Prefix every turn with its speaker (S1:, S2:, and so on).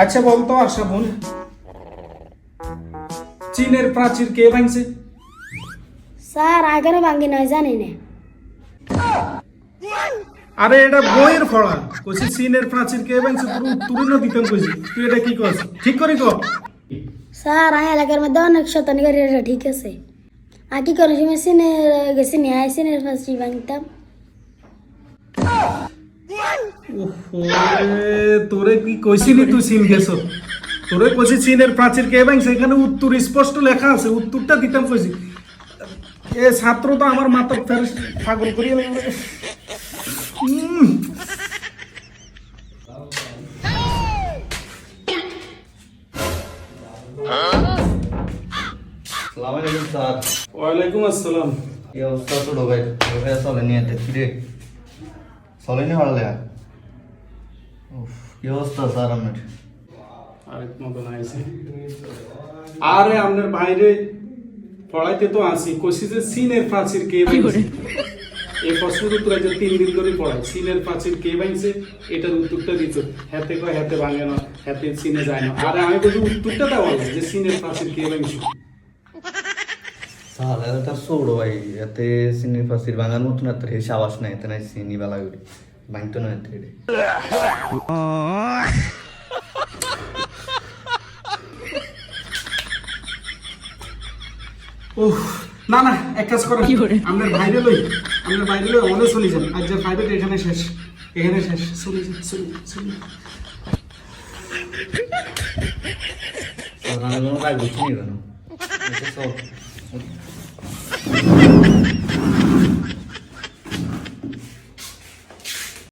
S1: আচ্ছা বলতো আশা বোন চীনের প্রাচীর কে ভাঙছে?
S2: স্যার আগেরও ভাঙ্গি নয় জানি না।
S1: আরে এটা বইয়ের ফড়া কইছি চীনের প্রাচীর কে ভাঙছে? পুরো উত্তরই না দিতাম কইছি। তুই এটা কি করছিস ঠিক করি কর
S2: স্যার আমি এলাকার মধ্যে অনেক শতানি করে এটা ঠিক আছে। আর কি করে সিনের গেছি নিয়ে আয় সিনের ফার্স্ট ভাঙতাম।
S1: তোরে কি কইছিলি তুই চীন গেছ তোরে কইছি চীনের প্রাচীর কে এখানে উত্তর স্পষ্ট লেখা আছে উত্তরটা দিতাম কইছি। এ ছাত্র তো আমার মাথা ফের পাগল করিয়ে ওয়ালাইকুম আসসালাম।
S3: কি অবস্থা ছোট ভাই? চলেনি পারলে উফ, কি অবস্থা স্যার আপনার?
S1: আরেক মতন আইছে আরে আপনার বাইরে পড়াইতে তো আসি কইছি যে চীনের প্রাচীর কে ভাঙছে এই প্রশ্নের উত্তর আজ তিন দিন ধরে পড়াই। চীনের প্রাচীর কে ভাঙছে এটার উত্তরটা দিত হাতে কয় হাতে ভাঙে না হাতে চীনে যায় না। আরে আমি বলছি উত্তরটা দেওয়া লাগে যে চীনের প্রাচীর কে ভাঙছে
S3: স্যার এটা ছোট ভাই এতে চিনি ফাঁসির ভাঙার মতন এত হে সাবাস নাই এতে নাই চিনি বেলা করে। রে।
S1: ওহ না না এক কাজ করেন আপনার বাইরে লই আপনার বাইরে লই অনেক চলে যান। আজ যে প্রাইভেট এখানে শেষ এখানে শেষ। চলে যান চলে যান, চলে যান।
S3: স্যার আমি কোনো?